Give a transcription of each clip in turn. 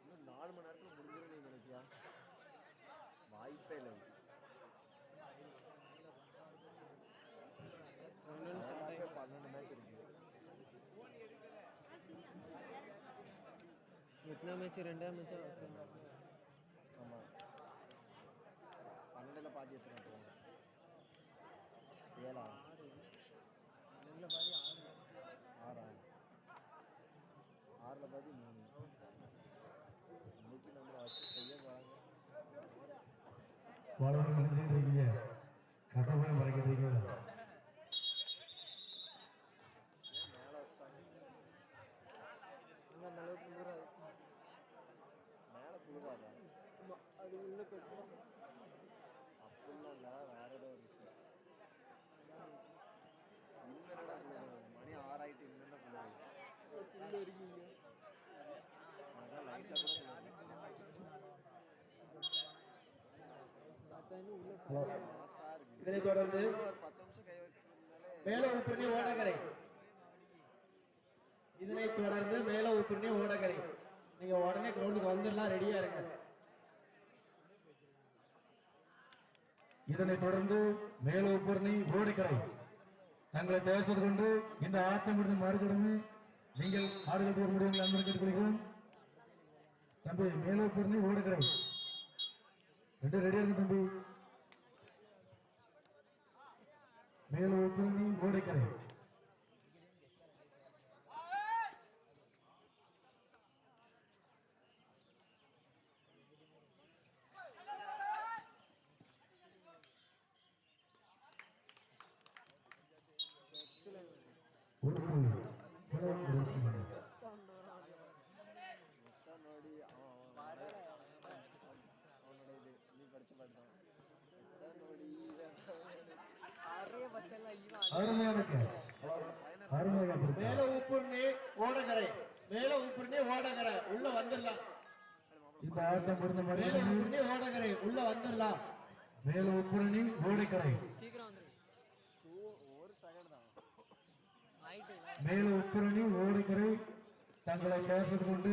இன்னும் நாலு மணி நேரத்தில் முடிஞ்சிடும் நீ நினைக்கியா? வாய்ப்பே இல்லை. பன்னெண்டு மேட்ச் இருக்கு. எத்தனை மேட்ச் ரெண்டாம் மேட்ச் ஆமாம் பன்னெண்டில் பாதி போவாங்க ஏழா? ஆறில் பாதி மூணு இன்னைக்கு நம்மளை வச்சு செய்ய என்ன செய்யிட்டு இருக்கீங்க. கட்டப்போய் மறைக்கிட்டு இருக்கீங்க மேலே வச்சுட்டாங்க அந்த அளவுக்கு ஊறாது மேலே குழுவாதா அது உள்ள அப்படிலாம் இல்லை வேற ஏதோ ஒரு விஷயம் இன்னும் என்னடா குழுவாது மணி ஆறாயிட்டு இன்னும் என்ன குழுவாது உள்ள இருக்கீங்க அதான் லைட்டாக கூட குழுவாது பார்த்தாலும் உள்ள ஹலோ மாசா இருக்கு இதனைத் தொடர்ந்து மேல உப்பிரணி ஓடகரை. இதனைத் தொடர்ந்து மேல உப்பிரணி ஓடகரை. நீங்க உடனே கிரவுண்டுக்கு வந்துடலாம் ரெடியா இருங்க. இதனைத் தொடர்ந்து மேல உப்பிரணி ஓடிக்கரை தங்களை பேசுவது கொண்டு இந்த ஆட்டம் இருந்து மறுகடமை நீங்கள் ஆடுகள் முடியும் முடிவுகள் அன்பு கேட்டுக்கொள்கிறோம். தம்பி மேலோப்பூர்ணி ஓடுக்கரை ரெண்டு ரெடியா இருக்கு தம்பி. மேலோப்பூர்ணி ஓடுகிறேன். மேல உப்புரணி ஓடகரை. மேல உப்புரணி ஓடகரை. உள்ள வந்துடலாம். இந்த ஆட்டம் முடிந்த மேல மாதிரி உப்புரணி ஓடகரை. உள்ள வந்துடலாம். மேல உப்புரணி ஓடிக்கரை சீக்கிரம் வந்துரு ஒரு செகண்ட் தான் ஆயிட்டு மேல உப்புரணி ஓடிக்கரை தங்களை பேசுவது கொண்டு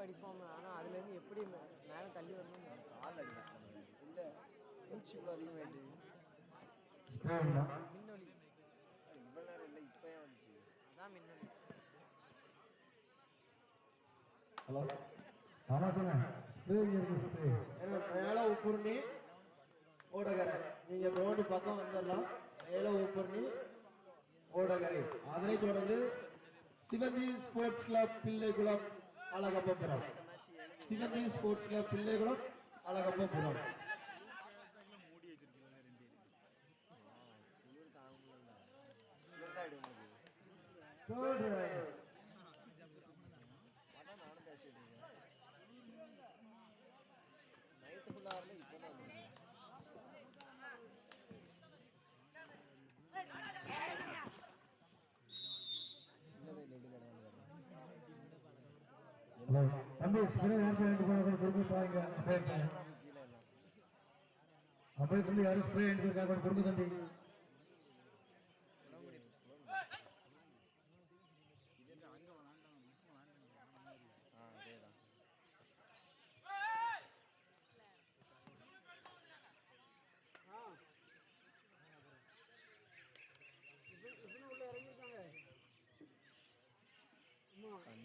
படிப்போம். ஆனால் அதுலேருந்து எப்படி மே- மேலே தள்ளி வரணும் கால் அடிக்கிறாங்க இல்லை மூச்சு இவ்வளோ அதிகமாயிட்டு மின்னொலி இவ்வளோ நேரம் இல்லை இப்போ ஏன் வந்துச்சு அதான் மின்னொலி ஹலோ ஆமா சொன்னேன் ஏன்னா மேல உப்புரணி ஓடகரை நீங்க ரோடு பக்கம் வந்துடலாம் மேல உப்புரணி ஓடகரை அதனைத் தொடர்ந்து சிவந்தி ஸ்போர்ட்ஸ் கிளப் பிள்ளைகுளம் அழகப்பபுரம் சிவந்தி ஸ்போர்ட்ஸ்ல பிள்ளைகளும் பிள்ளைகுளம் அழகப்பபுரம் நைட்டு தாங்க தம்பி ஸ்ப்ரே யார் பேண்ட் போன கொடுங்க பாருங்க அம்பேட் கீழே எல்லாம் யாரும் ஸ்ப்ரே இருக்காங்க கொடுங்க தம்பி.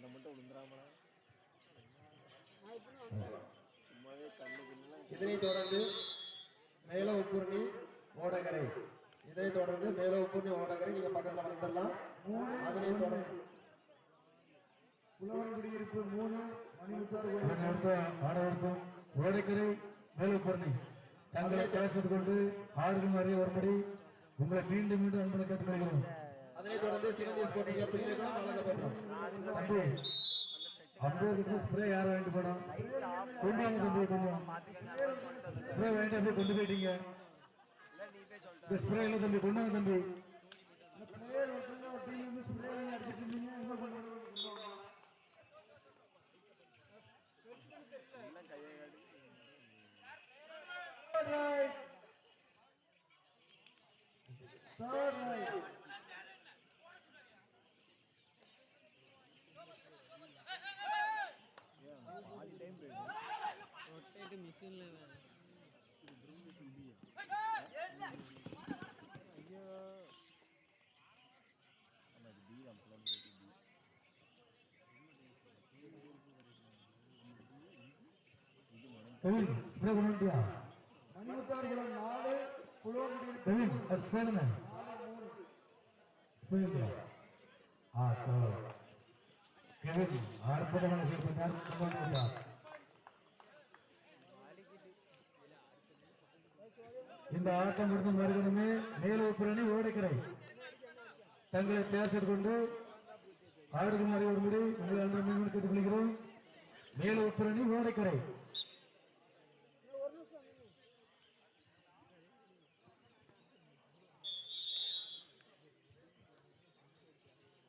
மட்டும் விழுந்துடாமடா இதனைத் தொடர்ந்து மேல உப்புரணி ஓடகரை. இதனை தொடர்ந்து மேலோப்பூர்ணி ஓடகரை நீங்க பக்கத்துல வந்துடலாம். அதனை தொடர்ந்து. புலவன் குடியிருப்பு மூணு அடுத்த ஆடவருக்கும் ஓடைக்கரை மேலூப்பரணி. தங்களை பேசுவது கொண்டு ஆடுகள் அறிய வரும்படி உங்களை மீண்டும் மீண்டும் அன்புடன் கேட்டுக்கொள்கிறோம். அதனை தொடர்ந்து சிவந்தி ஸ்போர்ட்ஸ் கிளப் பிள்ளைகளும் வழங்கப்படும் கிட்ட ஸ்ப்ரே யார் வாங்கிட்டு போனோம் கொண்டு வாங்க தம்பி கொஞ்சம் ஸ்ப்ரே வாங்கிட்டு கொண்டு போயிட்டீங்க. ஸ்ப்ரே இல்லை தம்பி கொண்டு வாங்க தம்பி. கவின் ஸ்ப்ரே கொண்டு வந்துட்டியா மணிமுத்தாறு குளம் நாலு புலவன் குடியிருப்பு கவின் ஸ்ப்ரே தானே ஸ்ப்ரே இல்லையா ஆ கவலை கவின் அற்புதமான கொண்டு வந்துட்டியா இந்த ஆட்டம் முடிந்த மறுகணமே மேலோப்புரணி ஓடைக்கரை தங்களை பேசிக் கொண்டு ஆடுகுமாரி ஒரு முடி உங்களை அன்று மீண்டும் கேட்டுக்கொள்கிறோம். மேலோப்புரணி ஓடைக்கரை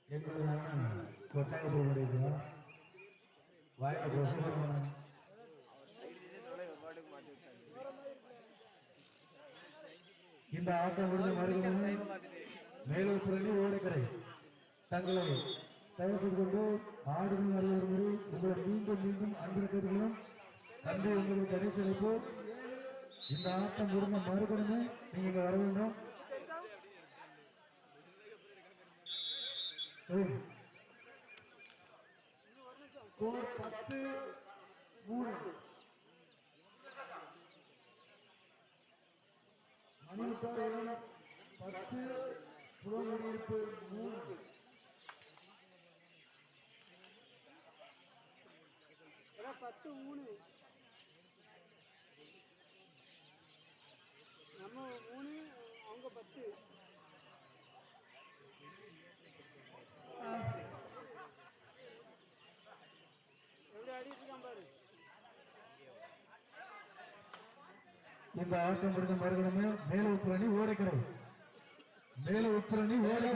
என்பதுதான் அண்ணன் கொட்டாயப்பூர் வாய்ப்பு கொசுகிறோம் இந்த ஆட்டம் முடிந்த மறுகணமே மேலூர் புரணி ஓடைக்கரை தங்களை தயவு செய்து கொண்டு ஆடுகள் வருவது முறை உங்களை மீண்டும் மீண்டும் அன்பு கேட்டுக்கணும் தம்பி உங்களுக்கு கடைசி அழைப்பு இந்த ஆட்டம் முடிந்த மறுகணமே நீங்க இங்க வர வேண்டும். ஸ்கோர் பத்து மூணு மணிமுத்தார் இளம் பத்து புலவன் குடியிருப்பு மூணு பத்து மூணு நம்ம மூணு அவங்க பத்து. இந்த ஆட்டம் முடிந்த மறுகணமே மேல உப்புரணி ஓடைக்கரை. மேல உப்புரணி ஓடைக்கரை.